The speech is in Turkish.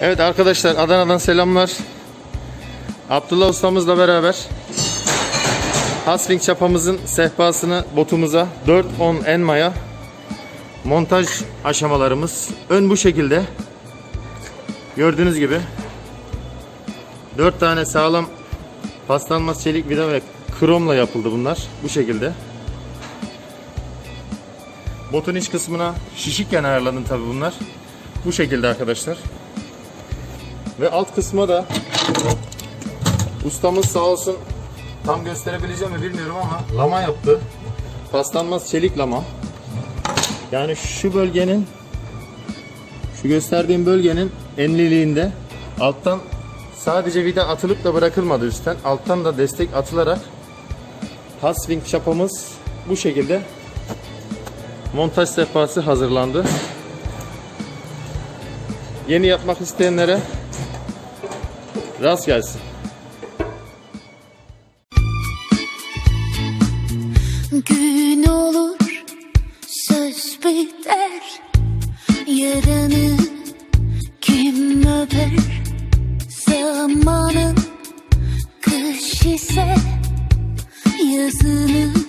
Evet arkadaşlar Adana'dan selamlar. Abdullah ustamızla beraber Haswing çapamızın sehpasını botumuza 4-10 enmaya montaj aşamalarımız ön bu şekilde. Gördüğünüz gibi 4 tane sağlam paslanmaz çelik vida ve kromla yapıldı bunlar bu şekilde. Botun iç kısmına şişikken ayarladım tabi bunlar. Bu şekilde arkadaşlar. Ve alt kısma da ustamız sağ olsun tam gösterebileceğim mi bilmiyorum ama lama yaptı. Paslanmaz çelik lama. Yani şu bölgenin şu gösterdiğim bölgenin enliliğinde alttan sadece vida atılıp da bırakılmadı üstten. Alttan da destek atılarak Haswing çapamız bu şekilde montaj sehpası hazırlandı. Yeni yapmak isteyenlere rast gelsin. Gün olur söz biter Yaranı kim öper Zamanın kış ise Yazını